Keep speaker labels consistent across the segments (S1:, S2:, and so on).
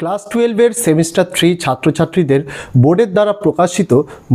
S1: Class টুয়েলভের semester three ছাত্রছাত্রীদের বোর্ডের দ্বারা প্রকাশিত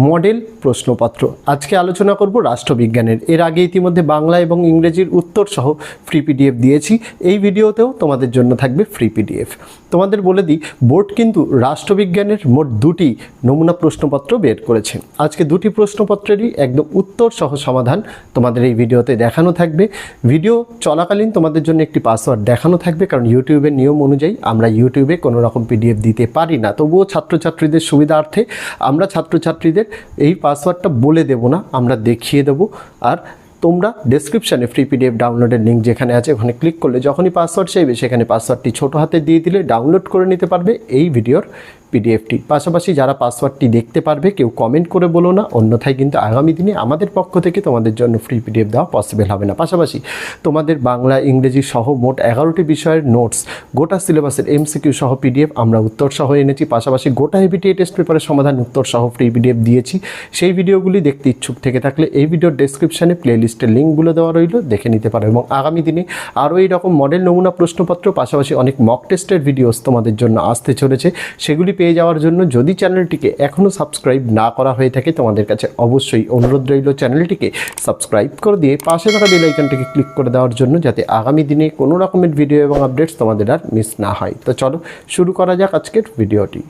S1: মডেল প্রশ্নপত্র। আজকে আলোচনা করব রাষ্ট্রবিজ্ঞানের। এর আগে ইতিমধ্যে বাংলা এবং ইংরেজির উত্তর সহ ফ্রি পিডিএফ দিয়েছি। এই ভিডিওতেও তোমাদের জন্য থাকবে ফ্রি পিডিএফ তোমাদের বলে দিই, বোর্ড কিন্তু রাষ্ট্রবিজ্ঞানের মোট দুটি নমুনা প্রশ্নপত্র বের করেছে। আজকে দুটি প্রশ্নপত্রেরই একদম উত্তর সহ সমাধান তোমাদের এই ভিডিওতে দেখানো থাকবে। ভিডিও চলাকালীন তোমাদের জন্য একটি পাসওয়ার্ড দেখানো থাকবে, কারণ ইউটিউবের নিয়ম অনুযায়ী আমরা ইউটিউবে কোনো রকম পিডিএফ দিতে পারি না। তবুও ছাত্রছাত্রীদের সুবিধার্থে আমরা ছাত্রছাত্রীদের এই পাসওয়ার্ডটা বলে দেব না, আমরা দেখিয়ে দেবো। আর তোমরা ডেসক্রিপশানে ফ্রি পিডিএফ ডাউনলোডের লিঙ্ক যেখানে আছে, ওখানে ক্লিক করলে যখনই পাসওয়ার্ড চাইবে, সেখানে পাসওয়ার্ডটি ছোটো হাতে দিয়ে দিলে ডাউনলোড করে নিতে পারবে এই ভিডিওর পিডিএফটি। পাশাপাশি যারা পাসওয়ার্ডটি দেখতে পারবে, কেউ কমেন্ট করে বলো না, অন্যথায় কিন্তু আগামী দিনে আমাদের পক্ষ থেকে তোমাদের জন্য ফ্রি পিডিএফ দেওয়া পসিবল হবে না। পাশাপাশি তোমাদের বাংলা, ইংরেজি সহ মোট এগারোটি বিষয়ের নোটস গোটা সিলেবাসের এমসিকিউ সহ পিডিএফ আমরা উত্তর সহ এনেছি। পাশাপাশি গোটা এবিটি টেস্ট পেপারের সমাধান উত্তর সহ ফ্রি পিডিএফ দিয়েছি। সেই ভিডিওগুলি দেখতে ইচ্ছুক থেকে থাকলে এই ভিডিওর ডেসক্রিপশানে প্লেলিস্টের লিঙ্কগুলো দেওয়া রইল, দেখে নিতে পারো এবং আগামী দিনে আরও এই রকম মডেল নমুনা প্রশ্নপত্র, পাশাপাশি অনেক মক টেস্টের ভিডিওস তোমাদের জন্য আসতে চলেছে। সেগুলি পেয়ে যাওয়ার জন্য যদি চ্যানেলটিকে এখনও সাবস্ক্রাইব না করা হয়ে থাকে, তোমাদের কাছে অবশ্যই অনুরোধ রইল চ্যানেলটিকে সাবস্ক্রাইব করে দিয়ে পাশে থাকা বেল আইকনটিকে ক্লিক করে দেওয়ার জন্য যাতে আগামী দিনে কোনো রকমের ভিডিও এবং আপডেটস তোমাদের আর মিস না হয়। তো চলো, শুরু করা যাক আজকের ভিডিওটি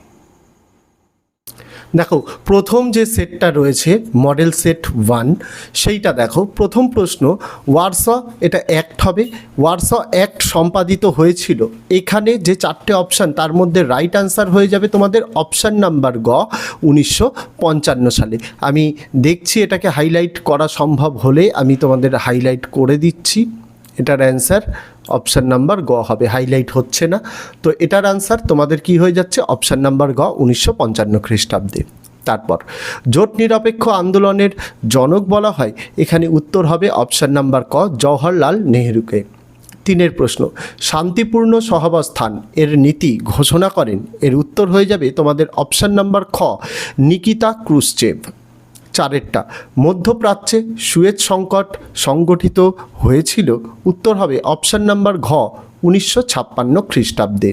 S1: দেখো, প্রথম যে সেটটা রয়েছে মডেল সেট ওয়ান সেইটা দেখো। প্রথম প্রশ্ন ওয়ার্স এটা অ্যাক্ট হবে? ওয়ার্স অ্যাক্ট সম্পাদিত হয়েছিল। এখানে যে চারটে অপশান তার মধ্যে রাইট আনসার হয়ে যাবে তোমাদের অপশান নাম্বার গ, উনিশশো পঞ্চান্ন সালে। আমি দেখছি এটাকে হাইলাইট করা সম্ভব হলে আমি তোমাদের হাইলাইট করে দিচ্ছি। এটার অ্যান্সার অপশান নাম্বার গ হবে হাইলাইট হচ্ছে না। তো এটার আনসার তোমাদের কি হয়ে যাচ্ছে? অপশান নাম্বার গ, উনিশশো পঞ্চান্ন খ্রিস্টাব্দে। তারপর, জোট নিরপেক্ষ আন্দোলনের জনক বলা হয়, এখানে উত্তর হবে অপশান নাম্বার ক, জওহরলাল নেহরুকে। তিনের প্রশ্ন, শান্তিপূর্ণ সহাবস্থান এর নীতি ঘোষণা করেন, এর উত্তর হয়ে যাবে তোমাদের অপশান নাম্বার খ, নিকিতা ক্রুশ্চেভ। চারেরটা। মধ্যপ্রাচ্যে সুয়েজ সংকট সংগঠিত হয়েছিল, উত্তর হবে অপশান নাম্বার ঘ, উনিশশো ছাপ্পান্ন খ্রিস্টাব্দে।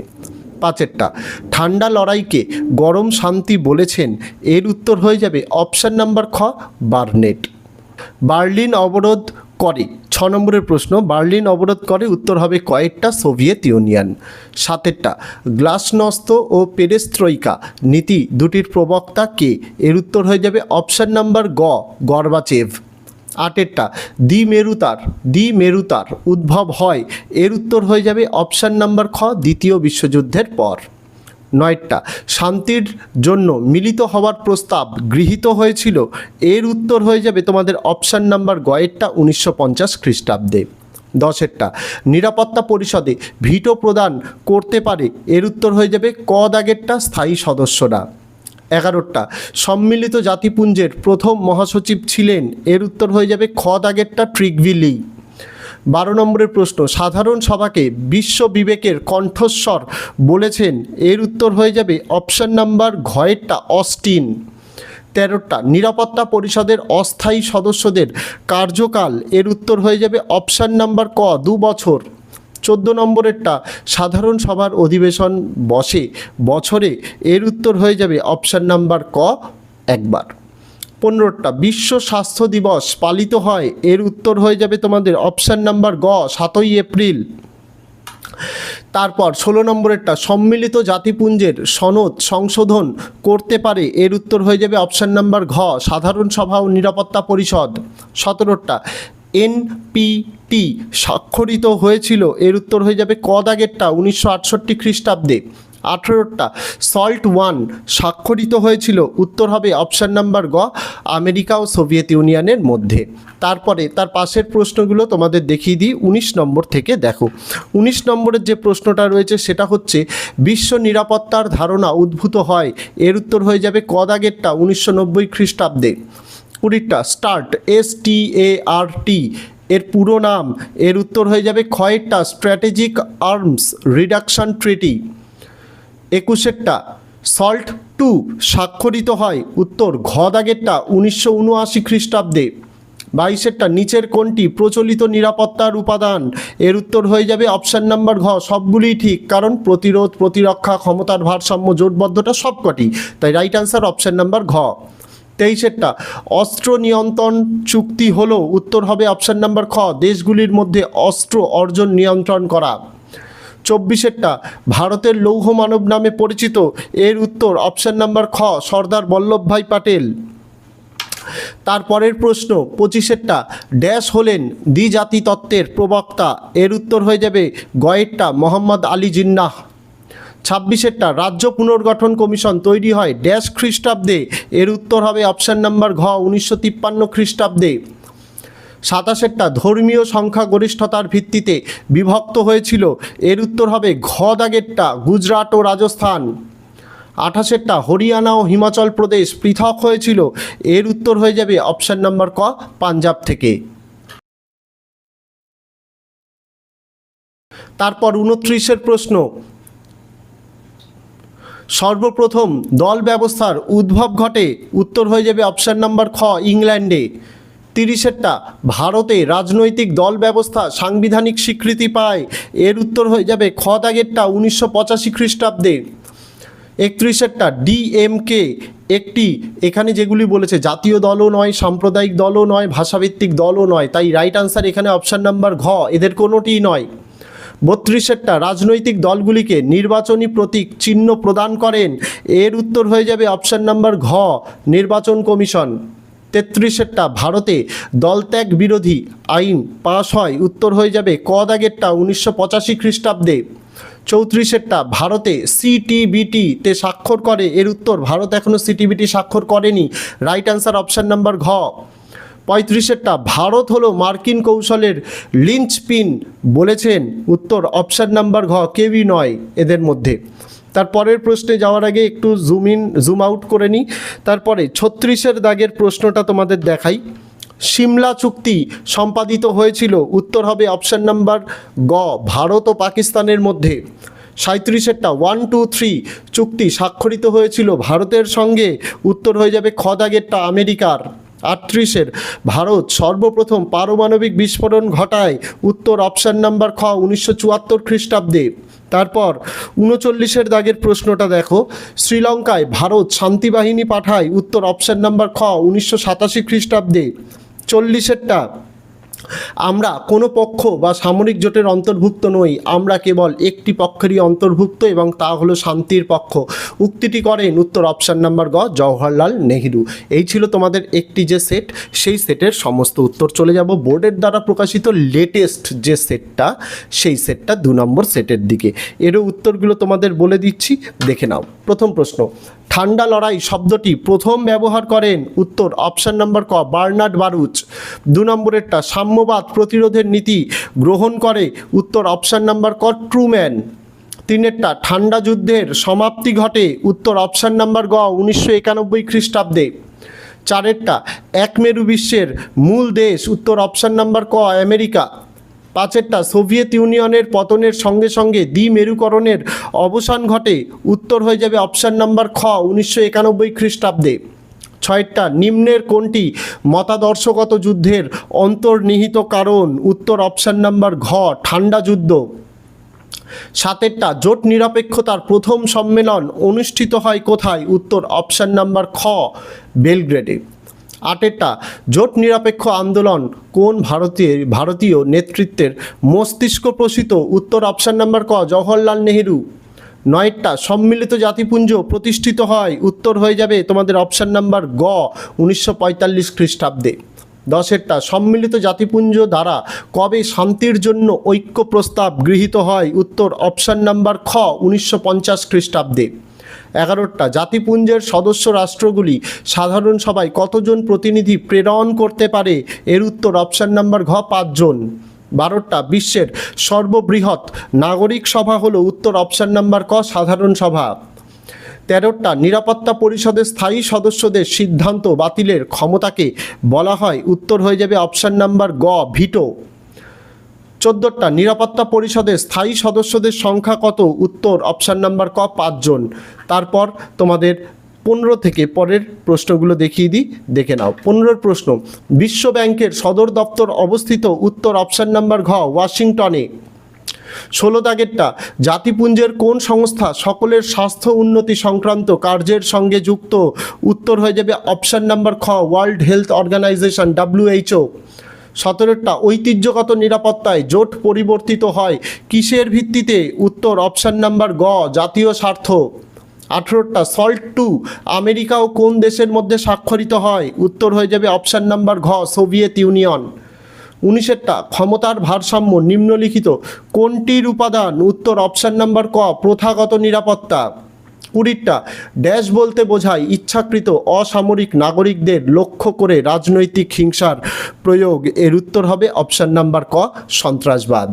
S1: পাঁচেরটা, ঠান্ডা লড়াইকে গরম শান্তি বলেছেন, এর উত্তর হয়ে যাবে অপশান নাম্বার খ, বার্নেট। বার্লিন অবরোধ করে। ছ নম্বরের প্রশ্ন, বার্লিন অবরোধ করে উত্তর হবে কয়েকটা সোভিয়েত ইউনিয়ন। সাতেরটা, গ্লাসনস্ত ও পেরেস্ত্রইকা নীতি দুটির প্রবক্তা কে? এর উত্তর হয়ে যাবে অপশান নাম্বার গ, গর্বাচেভ। আটেরটা দ্বি মেরুতার দ্বি মেরুতার উদ্ভব হয়। এর উত্তর হয়ে যাবে অপশান নাম্বার খ, দ্বিতীয় বিশ্বযুদ্ধের পর। নয়টা। শান্তির জন্য মিলিত হওয়ার প্রস্তাব গৃহীত হয়েছিল। এর উত্তর হয়ে যাবে তোমাদের অপশান নাম্বার গয়েরটা উনিশশো পঞ্চাশ খ্রিস্টাব্দে। দশেরটা, নিরাপত্তা পরিষদে ভিটো প্রদান করতে পারে। এর উত্তর হয়ে যাবে ক দাগেরটা, স্থায়ী সদস্যরা। এগারোটা সম্মিলিত জাতিপুঞ্জের প্রথম মহাসচিব ছিলেন। এর উত্তর হয়ে যাবে খ দাগেরটা ট্রিকভিলি বারো নম্বরের প্রশ্ন, সাধারণ সভাকে বিশ্ব বিবেকের কণ্ঠস্বর বলেছেন, এর উত্তর হয়ে যাবে অপশান নাম্বার ঘয়েরটা অস্টিন। তেরোটা, নিরাপত্তা পরিষদের অস্থায়ী সদস্যদের কার্যকাল, এর উত্তর হয়ে যাবে অপশান নাম্বার ক, দু বছর। চোদ্দ নম্বরেরটা, সাধারণ সভার অধিবেশন বসে, বছরে, এর উত্তর হয়ে যাবে অপশান নাম্বার ক, একবার। পনেরোটা। বিশ্ব স্বাস্থ্য দিবস পালিত হয়। এর উত্তর হয়ে যাবে তোমাদের অপশান নাম্বার গ, সাতই এপ্রিল। তারপর ষোলো নম্বরেরটা, সম্মিলিত জাতিপুঞ্জের সনদ সংশোধন করতে পারে। এর উত্তর হয়ে যাবে অপশান নাম্বার ঘ, সাধারণ সভা ও নিরাপত্তা পরিষদ। সতেরোটা এনপিটি স্বাক্ষরিত হয়েছিল। এর উত্তর হয়ে যাবে ক দাগেরটা, উনিশশো আটষট্টি খ্রিস্টাব্দে। আঠেরোটা। সল্ট ওয়ান স্বাক্ষরিত হয়েছিল, উত্তর হবে অপশান নাম্বার গ, আমেরিকা ও সোভিয়েত ইউনিয়নের মধ্যে। তারপরে তার পাশের প্রশ্নগুলো তোমাদের দেখিয়ে দিই, উনিশ নম্বর থেকে দেখো। উনিশ নম্বরের যে প্রশ্নটা রয়েছে, সেটা হচ্ছে, বিশ্ব নিরাপত্তার ধারণা উদ্ভূত হয়, এর উত্তর হয়ে যাবে ক দাগেরটা, উনিশশো নব্বই খ্রিস্টাব্দে। কুড়িটা, স্টার্ট, এস টি এ আর টি, এর পুরো নাম, এর উত্তর হয়ে যাবে ক্ষয়েরটা, স্ট্র্যাটেজিক আর্মস রিডাকশন ট্রিটি। একুশেরটা সল্ট টু স্বাক্ষরিত হয় উত্তর ঘ দাগেরটা উনিশশো উনআশি খ্রিস্টাব্দে। বাইশেরটা নিচের কোনটি প্রচলিত নিরাপত্তার উপাদান? এর উত্তর হয়ে যাবে অপশান নাম্বার ঘ, সবগুলিই ঠিক, কারণ প্রতিরোধ, প্রতিরক্ষা, ক্ষমতার ভারসাম্য, জোটবদ্ধতা সবকটি। তাই রাইট আনসার অপশান নাম্বার ঘ। তেইশেরটা অস্ত্র নিয়ন্ত্রণ চুক্তি হলো, উত্তর হবে অপশান নাম্বার খ, দেশগুলির মধ্যে অস্ত্র অর্জন নিয়ন্ত্রণ করা। চব্বিশেরটা ভারতের লৌহ মানব নামে পরিচিত। এর উত্তর অপশান নাম্বার খ, সর্দার বল্লভভাই পাটেল। তারপরের প্রশ্ন, পঁচিশেরটা, ড্যাশ হলেন দ্বিজাতি তত্ত্বের প্রবক্তা। এর উত্তর হয়ে যাবে গয়েরটা, মোহাম্মদ আলী জিন্নাহ। ছাব্বিশেরটা, রাজ্য পুনর্গঠন কমিশন তৈরি হয় ড্যাশ খ্রিস্টাব্দে। এর উত্তর হবে অপশান নাম্বার ঘ, উনিশশো তিপ্পান্ন খ্রিস্টাব্দে। সাতাশেরটা ধর্মীয় সংখ্যাগরিষ্ঠতার ভিত্তিতে বিভক্ত হয়েছিল। এর উত্তর হবে ঘ দাগেরটা গুজরাট ও রাজস্থান। আঠাশেরটা হরিয়ানা ও হিমাচল প্রদেশ পৃথক হয়েছিল। এর উত্তর হয়ে যাবে অপশান নাম্বার ক, পাঞ্জাব থেকে। তারপর উনত্রিশের প্রশ্ন। সর্বপ্রথম দল ব্যবস্থার উদ্ভব ঘটে। উত্তর হয়ে যাবে অপশান নাম্বার খ, ইংল্যান্ডে। তিরিশেরটা ভারতে রাজনৈতিক দল ব্যবস্থা সাংবিধানিক স্বীকৃতি পায়। এর উত্তর হয়ে যাবে খ দাগেরটা উনিশশো পঁচাশি খ্রিস্টাব্দে। একত্রিশেরটা ডিএমকে একটি, এখানে যেগুলি বলেছে, জাতীয় দলও নয়, সাম্প্রদায়িক দলও নয়, ভাষাভিত্তিক দলও নয়। তাই রাইট আনসার এখানে অপশান নাম্বার ঘ, এদের কোনোটিই নয়। বত্রিশেরটা রাজনৈতিক দলগুলিকে নির্বাচনী প্রতীক চিহ্ন প্রদান করেন। এর উত্তর হয়ে যাবে অপশান নাম্বার ঘ, নির্বাচন কমিশন। তেত্রিশেরটা ভারতে দলত্যাগ বিরোধী আইন পাশ হয়, উত্তর হয়ে যাবে ক দাগেরটা উনিশশো পঁচাশি খ্রিস্টাব্দে। চৌত্রিশেরটা ভারতে সিটিবিটিতে স্বাক্ষর করে, এর উত্তর, ভারত এখনও সিটিবিটি স্বাক্ষর করেনি। রাইট আনসার অপশান নাম্বার ঘ। পঁয়ত্রিশেরটা ভারত হলো মার্কিন কৌশলের লিঞ্চপিন বলেছেন, উত্তর অপশান নাম্বার ঘ, কেউই নয় এদের মধ্যে। তারপরের প্রশ্নে যাওয়ার আগে একটু জুম ইন জুম আউট করে নিই। তারপরে, ছত্রিশের দাগের প্রশ্নটা তোমাদের দেখাই। সিমলা চুক্তি সম্পাদিত হয়েছিল, উত্তর হবে অপশান নাম্বার গ, ভারত ও পাকিস্তানের মধ্যে। সাঁত্রিশেরটা ওয়ান টু থ্রি চুক্তি স্বাক্ষরিত হয়েছিল ভারতের সঙ্গে, উত্তর হয়ে যাবে খদাগেরটা আমেরিকার। আটত্রিশের, ভারত সর্বপ্রথম পারমাণবিক বিস্ফোরণ ঘটায়। উত্তর অপশান নাম্বার খ, উনিশশো চুয়াত্তর খ্রিস্টাব্দে। তারপর উনচল্লিশের দাগের প্রশ্নটা দেখো। শ্রীলঙ্কায় ভারত শান্তিবাহিনী পাঠায়, উত্তর অপশান নাম্বার খ, উনিশশো সাতাশি খ্রিস্টাব্দে। চল্লিশেরটা আমরা কোনো পক্ষ বা সামরিক জোটের অন্তর্ভুক্ত নই, আমরা কেবল একটি পক্ষেরই অন্তর্ভুক্ত এবং তা হলো শান্তির পক্ষ। উক্তিটি করেন উত্তর অপশান নাম্বার গ, জওহরলাল নেহরু। এই ছিল তোমাদের একটি যে সেট, সেই সেটের সমস্ত উত্তর। চলে যাব বোর্ডের দ্বারা প্রকাশিত লেটেস্ট যে সেটটা, সেই সেটটা দু নম্বর সেটের দিকে। এরও উত্তরগুলো তোমাদের বলে দিচ্ছি, দেখে নাও। প্রথম প্রশ্ন, ঠান্ডা লড়াই শব্দটি প্রথম ব্যবহার করেন? উত্তর অপশান নাম্বার ক, বার্নার্ড বারুচ। দু নম্বরেরটা, সাম্যবাদ প্রতিরোধের নীতি গ্রহণ করে? উত্তর অপশান নাম্বার ক, ট্রুম্যান। তিনেরটা, ঠান্ডা যুদ্ধের সমাপ্তি ঘটে? উত্তর অপশান নাম্বার গ, উনিশশো একানব্বই খ্রিস্টাব্দে। চারেরটা এক মেরু বিশ্বের মূল দেশ? উত্তর অপশান নাম্বার ক, আমেরিকা। পাঁচেরটা সোভিয়েত ইউনিয়নের পতনের সঙ্গে সঙ্গে দ্বিমেরুকরণের অবসান ঘটে। উত্তর হয়ে যাবে অপশান নাম্বার খ, উনিশশো একানব্বই খ্রিস্টাব্দে। ছয়টা নিম্নের কোনটি মতাদর্শগত যুদ্ধের অন্তর্নিহিত কারণ? উত্তর অপশান নাম্বার ঘ, ঠান্ডা যুদ্ধ। সাতেরটা, জোট নিরপেক্ষতার প্রথম সম্মেলন অনুষ্ঠিত হয় কোথায়? উত্তর অপশান নাম্বার খ, বেলগ্রেডে। আটেরটা। জোট নিরপেক্ষ আন্দোলন, কোন ভারতীয় ভারতীয় নেতৃত্বের মস্তিষ্ক প্রসিত? উত্তর অপশান নাম্বার ক, জওহরলাল নেহেরু। নয়টা, সম্মিলিত জাতিপুঞ্জ প্রতিষ্ঠিত হয়, উত্তর হয়ে যাবে তোমাদের অপশান নাম্বার গ, উনিশশো পঁয়তাল্লিশ খ্রিস্টাব্দে। দশেরটা, সম্মিলিত জাতিপুঞ্জ দ্বারা কবে শান্তির জন্য ঐক্য প্রস্তাব গৃহীত হয়? উত্তর অপশান নাম্বার খ, উনিশশো পঞ্চাশ খ্রিস্টাব্দে। এগারোটা। জাতিপুঞ্জের সদস্য রাষ্ট্রগুলি সাধারণ সভায় কতজন প্রতিনিধি প্রেরণ করতে পারে? এর উত্তর অপশান নাম্বার ঘ, পাঁচজন। বারোটা, বিশ্বের সর্ববৃহৎ নাগরিক সভা হলো উত্তর অপশান নাম্বার ক, সাধারণ সভা। তেরোটা, নিরাপত্তা পরিষদের স্থায়ী সদস্যদের সিদ্ধান্ত বাতিলের ক্ষমতাকে বলা হয়। উত্তর হয়ে যাবে অপশান নাম্বার গ, ভিটো। চোদ্দোটা নিরাপত্তা পরিষদের স্থায়ী সদস্যদের সংখ্যা কত? উত্তর অপশান নাম্বার ক, পাঁচজন। তারপর তোমাদের পনেরো থেকে পরের প্রশ্নগুলো দেখিয়ে দিই, দেখে নাও। পনেরোর প্রশ্ন, বিশ্ব ব্যাংকের সদর দপ্তর অবস্থিত উত্তর অপশান নাম্বার ঘ, ওয়াশিংটনে। ষোলো দাগেরটা, জাতিপুঞ্জের কোন সংস্থা সকলের স্বাস্থ্য উন্নতি সংক্রান্ত কার্যের সঙ্গে যুক্ত? উত্তর হয়ে যাবে অপশান নাম্বার খ, world health organization W H O সতেরোটা ঐতিহ্যগত নিরাপত্তায় জোট পরিবর্তিত হয়। কিসের ভিত্তিতে? উত্তর অপশান নাম্বার গ, জাতীয় স্বার্থ। আঠেরোটা, সল্ট টু আমেরিকা ও কোন দেশের মধ্যে স্বাক্ষরিত হয়? উত্তর হয়ে যাবে অপশান নাম্বার ঘ, সোভিয়েত ইউনিয়ন। উনিশেরটা, ক্ষমতার ভারসাম্য নিম্নলিখিত। কোনটির উপাদান? উত্তর অপশান নাম্বার ক, প্রথাগত নিরাপত্তা। কুড়িটা ড্যাশ বলতে বোঝায় ইচ্ছাকৃত অসামরিক নাগরিকদের লক্ষ্য করে রাজনৈতিক হিংসার প্রয়োগ। এর উত্তর হবে অপশান নাম্বার ক, সন্ত্রাসবাদ।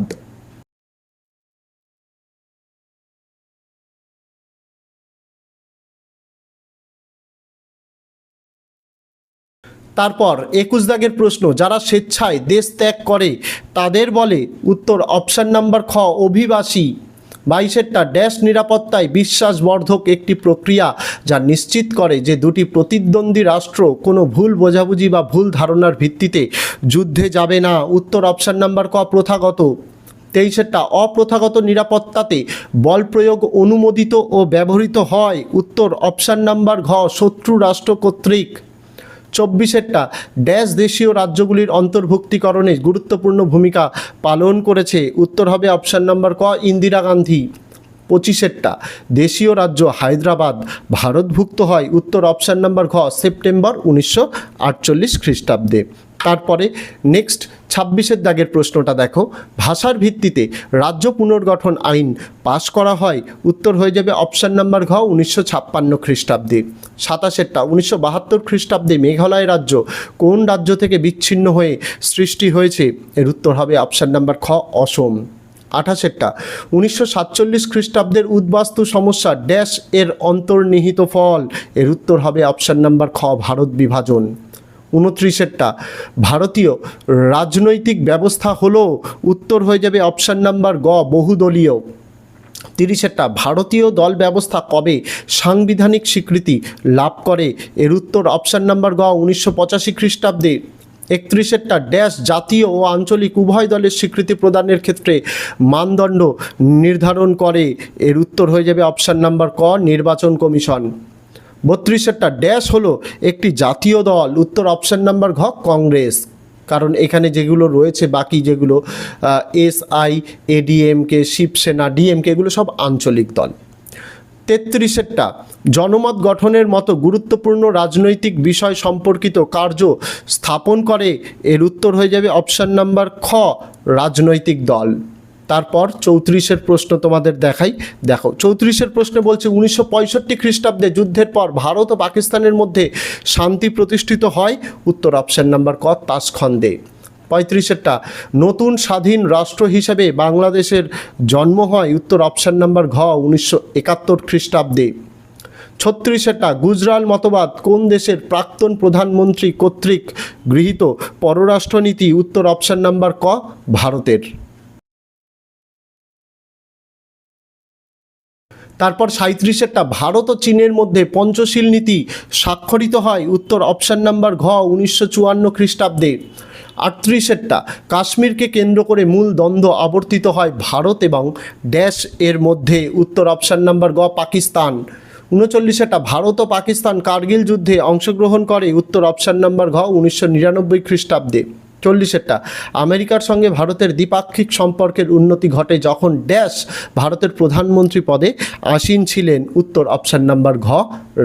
S1: তারপর একুশ দাগের প্রশ্ন, যারা স্বেচ্ছায় দেশ ত্যাগ করে, তাদের বলে উত্তর অপশান নাম্বার খ, অভিবাসী। বাইশেরটা ড্যাশ নিরাপত্তায় বিশ্বাসবর্ধক একটি প্রক্রিয়া যা নিশ্চিত করে যে দুটি প্রতিদ্বন্দ্বী রাষ্ট্র কোনো ভুল বোঝাবুঝি বা ভুল ধারণার ভিত্তিতে যুদ্ধে যাবে না। উত্তর অপশান নাম্বার ক, প্রথাগত। তেইশেরটা, অপ্রথাগত নিরাপত্তাতে বল প্রয়োগ অনুমোদিত ও ব্যবহৃত হয়। উত্তর অপশান নাম্বার ঘ, শত্রু রাষ্ট্র কর্তৃক। চব্বিশেরটা ড্যাশ দেশীয় রাজ্যগুলির অন্তর্ভুক্তিকরণে গুরুত্বপূর্ণ ভূমিকা পালন করেছে। উত্তর হবে অপশান নম্বর ক, ইন্দিরা গান্ধী। পঁচিশেরটা, দেশীয় রাজ্য হায়দ্রাবাদ ভারতভুক্ত হয়। উত্তর অপশান নম্বর ঘ, সেপ্টেম্বর উনিশশো আটচল্লিশ খ্রিস্টাব্দে। তারপরে নেক্সট ছাব্বিশের দাগের প্রশ্নটা দেখো। ভাষার ভিত্তিতে রাজ্য পুনর্গঠন আইন পাশ করা হয়, উত্তর হয়ে যাবে অপশান নাম্বার ঘ, উনিশশো ছাপ্পান্ন খ্রিস্টাব্দে। সাতাশেরটা, উনিশশো বাহাত্তর খ্রিস্টাব্দে মেঘালয় রাজ্য কোন রাজ্য থেকে বিচ্ছিন্ন হয়ে সৃষ্টি হয়েছে? এর উত্তর হবে অপশান নাম্বার খ, অসম। আঠাশেরটা, উনিশশো সাতচল্লিশ খ্রিস্টাব্দের উদ্বাস্তু সমস্যা ড্যাশ এর অন্তর্নিহিত ফল। এর উত্তর হবে অপশান নাম্বার খ, ভারত বিভাজন। উনত্রিশেরটা। ভারতীয় রাজনৈতিক ব্যবস্থা হলো উত্তর হয়ে যাবে অপশান নাম্বার গ, বহুদলীয়। তিরিশেরটা, ভারতীয় দল ব্যবস্থা কবে সাংবিধানিক স্বীকৃতি লাভ করে? এর উত্তর অপশান নাম্বার গ, উনিশশো পঁচাশি খ্রিস্টাব্দে। একত্রিশেরটা, ড্যাশ জাতীয় ও আঞ্চলিক উভয় দলের স্বীকৃতি প্রদানের ক্ষেত্রে মানদণ্ড নির্ধারণ করে। এর উত্তর হয়ে যাবে অপশান নাম্বার ক, নির্বাচন কমিশন। বত্রিশেরটা ড্যাশ হলো একটি জাতীয় দল। উত্তর অপশান নাম্বার ঘ, কংগ্রেস। কারণ এখানে যেগুলো রয়েছে, বাকি যেগুলো S I A D M K, Shiv Sena, D M K, এগুলো সব আঞ্চলিক দল। তেত্রিশেরটা, জনমত গঠনের মতো গুরুত্বপূর্ণ রাজনৈতিক বিষয় সম্পর্কিত কার্য স্থাপন করে। এর উত্তর হয়ে যাবে অপশান নাম্বার খ, রাজনৈতিক দল। তারপর চৌত্রিশের প্রশ্ন তোমাদের দেখাই। দেখো, চৌত্রিশের প্রশ্নে বলছে, উনিশশো পঁয়ষট্টি খ্রিস্টাব্দে যুদ্ধের পর ভারত ও পাকিস্তানের মধ্যে শান্তি প্রতিষ্ঠিত হয়? উত্তর অপশান নাম্বার ক, তাসখন্দে। পঁয়ত্রিশেরটা, নতুন স্বাধীন রাষ্ট্র হিসেবে বাংলাদেশের জন্ম হয়? উত্তর অপশান নাম্বার ঘ, উনিশশো একাত্তর খ্রিস্টাব্দে। ছত্রিশেরটা, গুজরাল মতবাদ কোন দেশের প্রাক্তন প্রধানমন্ত্রী কর্তৃক গৃহীত পররাষ্ট্রনীতি? উত্তর অপশান নাম্বার ক, ভারতের। তারপর সাঁত্রিশেরটা ভারত ও চীনের মধ্যে পঞ্চশীল নীতি স্বাক্ষরিত হয় উত্তর অপশান নাম্বার ঘ উনিশশো চুয়ান্ন খ্রিস্টাব্দে। আটত্রিশেরটা কাশ্মীরকে কেন্দ্র করে মূল দ্বন্দ্ব আবর্তিত হয় ভারত এবং ড্যাশ এর মধ্যে, উত্তর অপশান নাম্বার গ পাকিস্তান। উনচল্লিশেরটা ভারত ও পাকিস্তান কার্গিল যুদ্ধে অংশগ্রহণ করে, উত্তর অপশান নাম্বার ঘ উনিশশো নিরানব্বই খ্রিস্টাব্দে। চল্লিশেরটা। আমেরিকার সঙ্গে ভারতের দ্বিপাক্ষিক সম্পর্কের উন্নতি ঘটে যখন ড্যাশ ভারতের প্রধানমন্ত্রী পদে আসীন ছিলেন। উত্তর অপশান নাম্বার ঘ,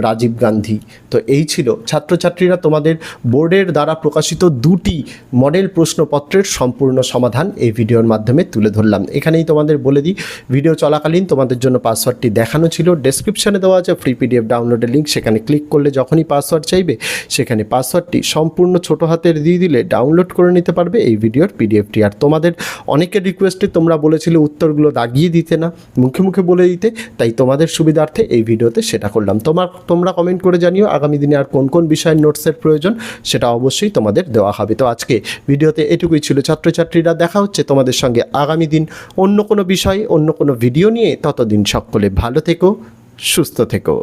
S1: রাজীব গান্ধী। তো এই ছিল ছাত্রছাত্রীরা তোমাদের বোর্ডের দ্বারা প্রকাশিত দুটি মডেল প্রশ্নপত্রের সম্পূর্ণ সমাধান এই ভিডিওর মাধ্যমে তুলে ধরলাম। এখানেই তোমাদের বলে দিই, ভিডিও চলাকালীন তোমাদের জন্য পাসওয়ার্ডটি দেখানো ছিল। ডেসক্রিপশানে দেওয়া আছে, ফ্রি পিডিএফ ডাউনলোডের লিঙ্ক সেখানে ক্লিক করলে যখনই পাসওয়ার্ড চাইবে, সেখানে পাসওয়ার্ডটি সম্পূর্ণ ছোট হাতের দিয়ে দিলে ডাউনলোড করে নিতে পারবে এই ভিডিওর পিডিএফটি। আর তোমাদের অনেকের রিকোয়েস্টে তোমরা বলেছিলে উত্তরগুলো দাগিয়ে দিতে না, মুখে মুখে বলে দিতে, তাই তোমাদের সুবিধার্থে এই ভিডিওতে সেটা করলাম। তোমার, তোমরা কমেন্ট করে জানিও আগামী দিনে আর কোন কোন বিষয়ের নোটসের প্রয়োজন, সেটা অবশ্যই তোমাদের দেওয়া হবে। তো আজকে ভিডিওতে এটুকুই ছিল ছাত্রছাত্রীরা, দেখা হচ্ছে তোমাদের সঙ্গে আগামী দিন অন্য কোনো বিষয়, অন্য কোনো ভিডিও নিয়ে। ততদিন সকলে ভালো থেকো, সুস্থ থেকো।